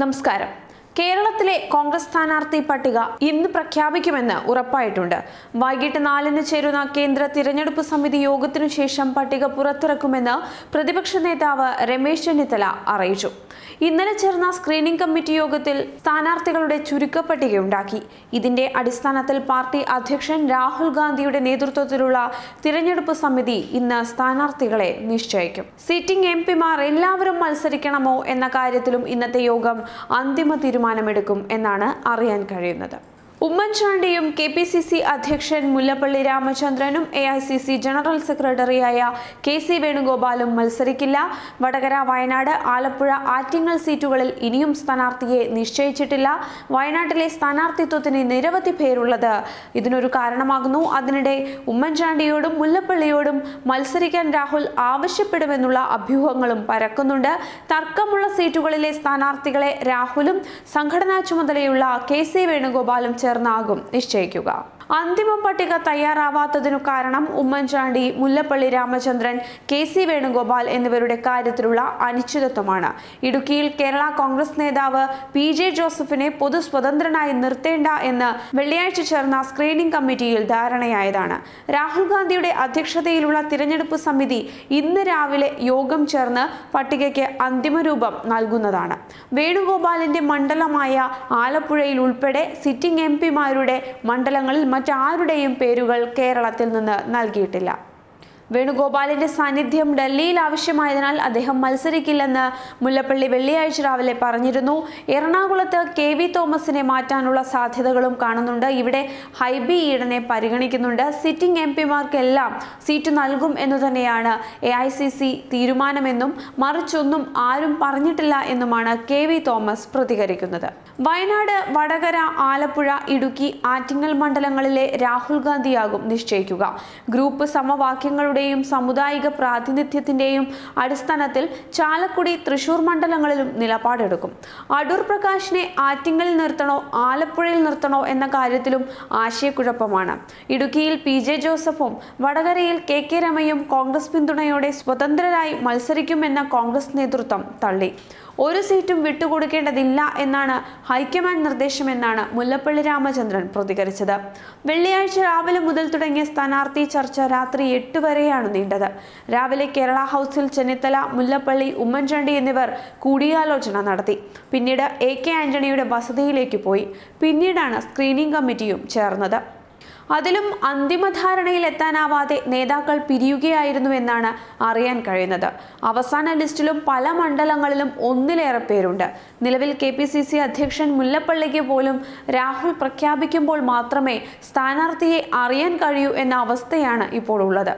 നമസ്കാരം. കേരളത്തിലെ കോൺഗ്രസ് സ്ഥാനാർത്ഥി പട്ടിക ഇന്ന് പ്രഖ്യാപിക്കുമെന്ന് ഉറപ്പായിട്ടുണ്ട്. വൈകിട്ട് നാലിന് ചേരുന്ന കേന്ദ്ര തിരഞ്ഞെടുപ്പ് സമിതി യോഗത്തിനു ശേഷം പട്ടിക പുറത്തിറക്കുമെന്ന് പ്രതിപക്ഷ നേതാവ് രമേശ് ചെന്നിത്തല അറിയിച്ചു. ഇന്നലെ ചേർന്ന സ്ക്രീനിംഗ് കമ്മിറ്റി യോഗത്തിൽ സ്ഥാനാർത്ഥികളുടെ ചുരുക്കപ്പട്ടികയുണ്ടാക്കി ഇതിന്റെ അടിസ്ഥാനത്തിൽ പാർട്ടി അധ്യക്ഷൻ രാഹുൽ ഗാന്ധിയുടെ നേതൃത്വത്തിലുള്ള തിരഞ്ഞെടുപ്പ് സമിതി ഇന്ന് സ്ഥാനാർത്ഥികളെ നിശ്ചയിക്കും. സിറ്റിംഗ് എം എല്ലാവരും മത്സരിക്കണമോ എന്ന കാര്യത്തിലും ഇന്നത്തെ യോഗം അന്തിമ തീരുമാനമെടുക്കും എന്നാണ് അറിയാൻ കഴിയുന്നത്. ഉമ്മൻചാണ്ടിയും കെ പി സി സി അധ്യക്ഷൻ മുല്ലപ്പള്ളി രാമചന്ദ്രനും A I C C general സെക്രട്ടറിയായ കെ സി വേണുഗോപാലും മത്സരിക്കില്ല. വടകര വയനാട് ആലപ്പുഴ ആറ്റിങ്ങൽ സീറ്റുകളിൽ ഇനിയും സ്ഥാനാർത്ഥിയെ നിശ്ചയിച്ചിട്ടില്ല. വയനാട്ടിലെ സ്ഥാനാർത്ഥിത്വത്തിന് നിരവധി പേരുള്ളത് ഇതിനൊരു കാരണമാകുന്നു. അതിനിടെ ഉമ്മൻചാണ്ടിയോടും മുല്ലപ്പള്ളിയോടും മത്സരിക്കാൻ രാഹുൽ ആവശ്യപ്പെടുമെന്നുള്ള അഭ്യൂഹങ്ങളും പരക്കുന്നുണ്ട്. തർക്കമുള്ള സീറ്റുകളിലെ സ്ഥാനാർത്ഥികളെ രാഹുലും സംഘടനാ ചുമതലയുള്ള കെ സി വേണുഗോപാലും ചേർന്നാകും. നിശ്ചയിക്കുക. അന്തിമ പട്ടിക തയ്യാറാവാത്തതിനു കാരണം ഉമ്മൻചാണ്ടി മുല്ലപ്പള്ളി രാമചന്ദ്രൻ കെ സി വേണുഗോപാൽ എന്നിവരുടെ കാര്യത്തിലുള്ള അനിശ്ചിതത്വമാണ്. ഇടുക്കിയിൽ കേരള കോൺഗ്രസ് നേതാവ് പി ജെ ജോസഫിനെ പൊതു സ്വതന്ത്രനായി നിർത്തേണ്ട എന്ന് വെള്ളിയാഴ്ച ചേർന്ന സ്ക്രീനിംഗ് കമ്മിറ്റിയിൽ ധാരണയായതാണ്. രാഹുൽ ഗാന്ധിയുടെ അധ്യക്ഷതയിലുള്ള തിരഞ്ഞെടുപ്പ് സമിതി ഇന്ന് രാവിലെ യോഗം ചേർന്ന് പട്ടികയ്ക്ക് അന്തിമരൂപം നൽകുന്നതാണ്. വേണുഗോപാലിന്റെ മണ്ഡലമായ ആലപ്പുഴയിൽ ഉൾപ്പെടെ സിറ്റിംഗ് എം പിമാരുടെ മണ്ഡലങ്ങളിൽ മറ്റാരുടെയും പേരുകൾ കേരളത്തിൽ നിന്ന് നൽകിയിട്ടില്ല. വേണുഗോപാലിന്റെ സാന്നിധ്യം ഡൽഹിയിൽ ആവശ്യമായതിനാൽ അദ്ദേഹം മത്സരിക്കില്ലെന്ന് മുല്ലപ്പള്ളി വെള്ളിയാഴ്ച രാവിലെ പറഞ്ഞിരുന്നു. എറണാകുളത്ത് കെ വി തോമസിനെ മാറ്റാനുള്ള സാധ്യതകളും കാണുന്നുണ്ട്. ഇവിടെ ഹൈബി ഈഡനെ പരിഗണിക്കുന്നുണ്ട്. സിറ്റിംഗ് എം പിമാർക്കെല്ലാം സീറ്റ് നൽകും എന്നു തന്നെയാണ് എ ഐ സി സി തീരുമാനമെന്നും മറിച്ചൊന്നും ആരും പറഞ്ഞിട്ടില്ല എന്നുമാണ് കെ വി തോമസ് പ്രതികരിക്കുന്നത്. വയനാട് വടകര ആലപ്പുഴ ഇടുക്കി ആറ്റിങ്ങൽ മണ്ഡലങ്ങളിലെ രാഹുൽ ഗാന്ധിയാകും നിശ്ചയിക്കുക. ഗ്രൂപ്പ് സമവാക്യങ്ങളുടെയും സമുദായിക പ്രാതിനിധ്യത്തിന്റെയും അടിസ്ഥാനത്തിൽ ചാലക്കുടി തൃശൂർ മണ്ഡലങ്ങളിലും നിലപാടെടുക്കും. അടൂർ പ്രകാശിനെ ആറ്റിങ്ങലിൽ നിർത്തണോ ആലപ്പുഴയിൽ നിർത്തണോ എന്ന കാര്യത്തിലും ആശയക്കുഴപ്പമാണ്. ഇടുക്കിയിൽ പി ജെ ജോസഫും വടകരയിൽ കെ കെ രമയും കോൺഗ്രസ് പിന്തുണയോടെ സ്വതന്ത്രരായി മത്സരിക്കുമെന്ന കോൺഗ്രസ് നേതൃത്വം തള്ളി. ഒരു സീറ്റും വിട്ടുകൊടുക്കേണ്ടതില്ല എന്നാണ് ഹൈക്കമാൻഡ് നിർദ്ദേശമെന്നാണ് മുല്ലപ്പള്ളി രാമചന്ദ്രൻ പ്രതികരിച്ചത്. വെള്ളിയാഴ്ച രാവിലെ മുതൽ തുടങ്ങിയ സ്ഥാനാർത്ഥി ചർച്ച രാത്രി എട്ട് വരെയാണ് നീണ്ടത്. രാവിലെ കേരള ഹൗസിൽ ചെന്നിത്തല മുല്ലപ്പള്ളി ഉമ്മൻചാണ്ടി എന്നിവർ കൂടിയാലോചന നടത്തി. പിന്നീട് എ കെ ആന്റണിയുടെ വസതിയിലേക്ക് പോയി. പിന്നീടാണ് സ്ക്രീനിംഗ് കമ്മിറ്റിയും ചേർന്നത്. അതിലും അന്തിമ ധാരണയിൽ എത്താനാവാതെ നേതാക്കൾ പിരിയുകയായിരുന്നുവെന്നാണ് അറിയാൻ കഴിയുന്നത്. അവസാന ലിസ്റ്റിലും പല മണ്ഡലങ്ങളിലും ഒന്നിലേറെ പേരുണ്ട്. നിലവിൽ കെ പി സി സി അധ്യക്ഷൻ മുല്ലപ്പള്ളിക്ക് പോലും രാഹുൽ പ്രഖ്യാപിക്കുമ്പോൾ മാത്രമേ സ്ഥാനാർത്ഥിയെ അറിയാൻ കഴിയൂ എന്ന അവസ്ഥയാണ് ഇപ്പോൾ ഉള്ളത്.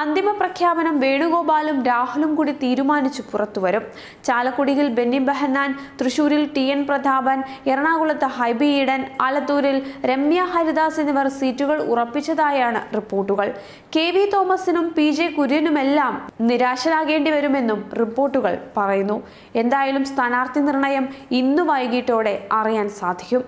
അന്തിമ പ്രഖ്യാപനം വേണുഗോപാലും രാഹുലും കൂടി തീരുമാനിച്ചു പുറത്തുവരും. ചാലക്കുടിയിൽ ബെന്നി ബെഹന്നാൻ തൃശൂരിൽ ടി എൻ പ്രതാപൻ എറണാകുളത്ത് ഹൈബി ഈഡൻ ആലത്തൂരിൽ രമ്യ ഹരിദാസ് എന്നിവർ സീറ്റുകൾ ഉറപ്പിച്ചതായാണ് റിപ്പോർട്ടുകൾ. കെ വി തോമസിനും പി ജെ കുര്യനുമെല്ലാം നിരാശരാകേണ്ടി വരുമെന്നും റിപ്പോർട്ടുകൾ പറയുന്നു. എന്തായാലും സ്ഥാനാർത്ഥി നിർണയം ഇന്ന് വൈകിട്ടോടെ അറിയാൻ സാധിക്കും.